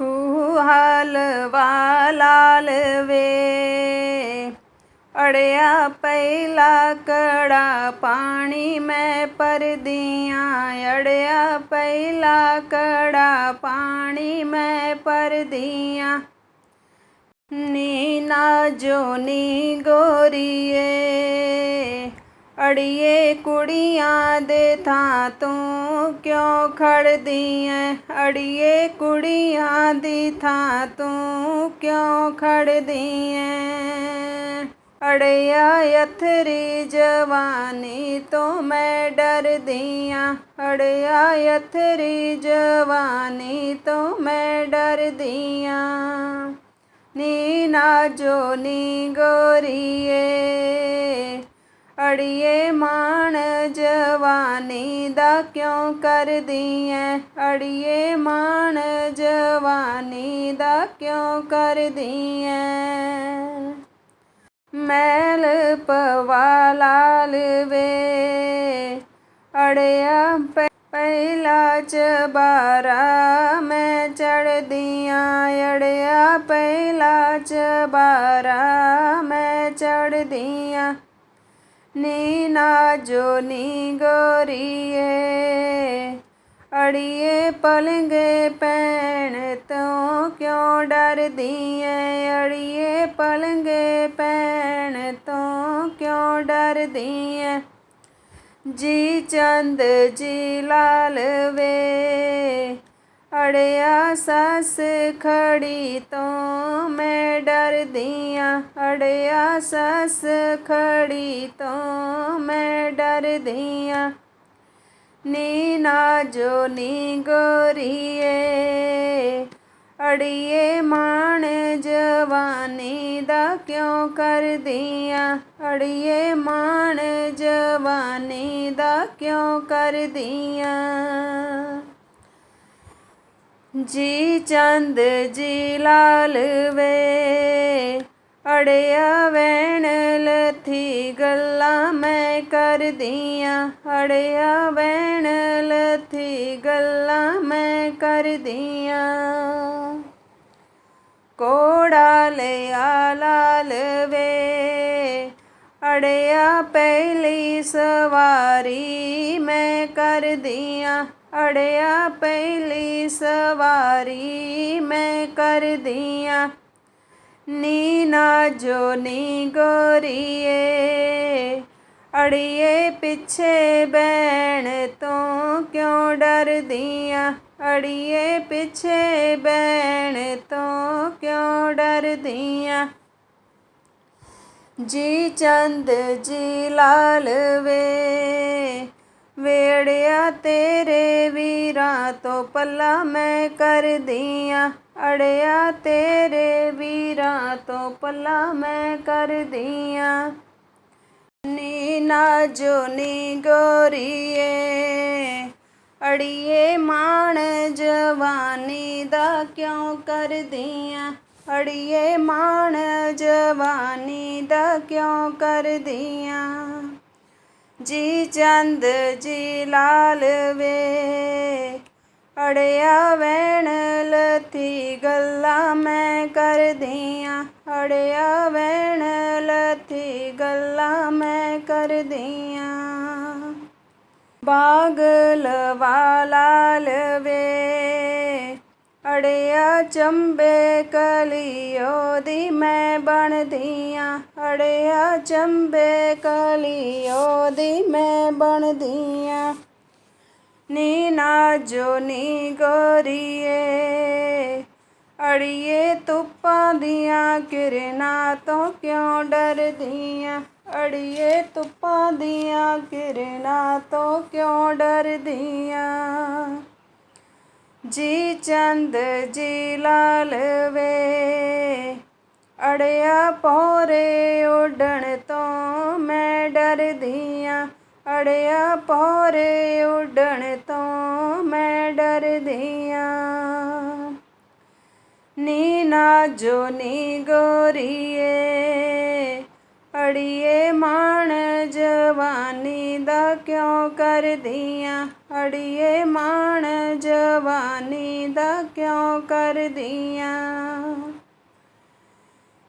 ਖੂਹਾਲ ਵਾਲਾਲ ਵੇ। ਅੜਿਆ ਪਹਿਲਾ ਕੜਾ ਪਾਣੀ ਮੈਂ ਪਰਦੀਆਂ। ਅੜਿਆ ਪਹਿਲਾ ਕੜਾ ਪਾਣੀ ਮੈਂ ਪਰਦੀਆਂ। ਨੀ ਨਾ ਜੋ ਨੀ ਗੋਰੀਏ। ਅੜੀਏ ਕੁੜੀਆਂ ਦੇ ਥਾਂ ਤੂੰ ਕਿਉਂ ਖੜਦੀ ਐ ਅੜੀਏ ਕੁੜੀਆਂ ਦੀ ਥਾਂ ਤੂੰ ਕਿਉਂ ਖੜਦੀ ਐ ਅੜਿਆ ਯਥਰੀ ਜਵਾਨੀ ਤੋਂ ਮੈਂ ਡਰਦੀ ਆਂ ਅੜਿਆ ਯਥਰੀ ਜਵਾਨੀ ਤੋਂ ਮੈਂ ਡਰਦੀ ਆਂ ਨੀ ਨਾ ਜੋ ਨੀ ਗੋਰੀਏ। ਅੜੀਏ ਮਾਣ ਜਵਾਨੀ ਦਾ ਕਿਉਂ ਕਰਦੀ ਐ ਅੜੀਏ ਮਾਣ ਜਵਾਨੀ ਦਾ ਕਿਉਂ ਕਰਦੀ ਐ ਮੈਲ ਪਵਾ ਲਾਲ ਵੇ, ਅੜਿਆ ਪ- ਪਹਿਲਾ ਚਬਾਰਾ ਮੈਂ ਚੜਦੀਆਂ ਅੜਿਆ ਪਹਿਲਾ ਚਬਾਰਾ ਮੈਂ ਚੜਦੀਆਂ ਨੀ ਨਾ ਜੋ ਨੀ ਗੋਰੀਏ ਅੜੀਏ ਪਲੰਗੇ ਪੈਣ ਤੋਂ ਕਿਉਂ ਡਰਦੀ ਐ ਅੜੀਏ ਪਲੰਗੇ ਪੈਣ ਤੋਂ ਕਿਉਂ ਡਰਦੀ ਐ ਜੀ ਚੰਦ, ਜੀ ਲਾਲ ਵੇ ਅੜਿਆ ਸੱਸ ਖੜੀ ਤੋਂ ਮੈਂ ਡਰਦੀ ਆਂ ਅੜਿਆ ਸੱਸ ਖੜੀ ਤੋਂ ਮੈਂ ਡਰਦੀ ਆਂ ਨੀ ਨਾ ਜੋ ਨੀ ਗੋਰੀਏ ਅੜੀਏ ਮਾਣ ਜਵਾਨੀ ਦਾ ਕਿਉਂ ਕਰਦੀ ਆਂ ਅੜੀਏ ਮਾਣ ਜਵਾਨੀ ਦਾ ਕਿਉਂ ਕਰਦੀ ਆਂ ਜੀ ਚੰਦ ਜੀ ਲਾਲ ਵੇ, ਅੜਿਆ ਵੈਣ ਲਥੀ ਗੱਲਾਂ ਮੈਂ ਕਰਦੀਆਂ। ਅੜਿਆ ਵੈਣ ਲਥੀ ਗੱਲਾਂ ਮੈਂ ਕਰਦੀਆਂ। ਕੋੜਾ ਲਿਆ ਲਾਲ ਵੇ, ਅੜਿਆ ਪਹਿਲੀ ਸਵਾਰੀ ਮੈਂ ਕਰਦੀਆਂ। ਅੜਿਆ ਪਹਿਲੀ ਸਵਾਰੀ ਮੈਂ ਕਰਦੀਆਂ। ਨੀ ਨਾ ਜੋ ਨੀ ਗੋਰੀਏ। ਅੜੀਏ ਪਿੱਛੇ ਬੈਣ ਤੋਂ ਕਿਉਂ ਡਰਦੀਆਂ? ਅੜੀਏ ਪਿੱਛੇ ਬੈਣ ਤੋਂ ਕਿਉਂ ਡਰਦੀਆਂ? ਜੀ ਚੰਦ ਜੀ ਲਾਲ ਵੇ। ਵੇੜਿਆ ਤੇਰੇ ਵੀਰਾਂ ਤੋਂ ਪੱਲਾ ਮੈਂ ਕਰਦੀਆਂ, ਅੜਿਆ ਤੇਰੇ ਵੀਰਾਂ ਤੋਂ ਪੱਲਾ ਮੈਂ ਕਰਦੀਆਂ। ਨੀ ਨਾ ਜੋ ਨੀ ਗੋਰੀਏ, ਅੜੀਏ ਮਾਣ ਜਵਾਨੀ ਦਾ ਕਿਉਂ ਕਰਦੀਆਂ? ਅੜੀਏ ਮਾਣ ਜਵਾਨੀ ਦਾ ਕਿਉਂ ਕਰਦੀਆਂ? ਜੀ ਚੰਦ ਜੀ ਲਾਲ ਵੇ। ਅੜਿਆ ਵੈਣ ਲਥੀ ਗੱਲਾਂ ਮੈਂ ਕਰਦੀਆਂ। ਅੜਿਆ ਵੈਣ ਲਥੀ ਗੱਲਾਂ ਮੈਂ ਕਰਦੀਆਂ। ਬਾਗ ਲਵਾ ਲਾਲ ਵੇ। ਅੜਿਆ ਚੰਬੇ ਕਲਿਓ ਦੀ ਮੈਂ ਬਣਦੀ ਬਣਦੀਆਂ। ਅੜਿਆ ਚੰਬੇ ਕਲਿਓ ਦੀ ਮੈਂ ਬਣਦੀਆਂ। ਨੀ ਨਾ ਜੋ ਨੀ ਗੋਰੀਏ। ਅੜੀਏ ਧੁੱਪਾਂ ਦੀਆਂ ਕਿਰਨਾਂ ਤੋਂ ਕਿਉਂ ਡਰਦੀਆਂ? ਅੜੀਏ ਧੁੱਪਾਂ ਦੀਆਂ ਕਿਰਨਾਂ ਤੋਂ ਕਿਉਂ ਡਰਦੀਆਂ? ਜੀ ਚੰਦ ਜੀ ਲਾਲ ਵੇ। ਅੜਿਆ ਪੋਰੇ ਉੱਡਣ ਤੋਂ ਮੈਂ ਡਰਦੀ ਆਂ। ਅੜਿਆ ਪੋਰੇ ਉੱਡਣ ਤੋਂ ਮੈਂ ਡਰਦੀ ਆਂ। ਨੀ ਨਾ ਜੋ ਨੀ ਗੋਰੀਏ, ਅੜੀਏ ਮਾਣ ਜਵਾਨੀ ਦਾ ਕਿਉਂ ਕਰਦੀਆਂ ਅੜੀਏ ਮਾਣ ਜਵਾਨੀ ਦਾ ਕਿਉਂ ਕਰਦੀਆਂ?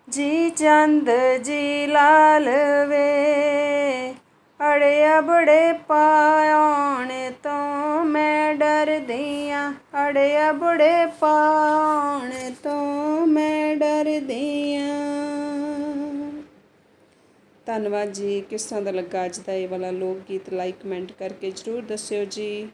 ਜੀ ਚੰਦ, ਜੀ ਲਾਲ ਵੇ, ਅੜਿਆ ਬੜੇ ਪਾਉਣ ਤੋਂ ਮੈਂ ਡਰਦੀਆਂ। ਅੜਿਆ ਬੜੇ ਪਾਉਣ ਤੋਂ ਮੈਂ ਡਰਦੀ ਆਂ ਧੰਨਵਾਦ ਜੀ। ਕਿਸ ਤਰ੍ਹਾਂ ਦਾ ਲੱਗਾ ਅੱਜ ਦਾ ਇਹ ਵਾਲਾ ਲੋਕ ਗੀਤ? ਲਾਈਕ ਕਮੈਂਟ ਕਰਕੇ ਜਰੂਰ ਦੱਸਿਓ ਜੀ।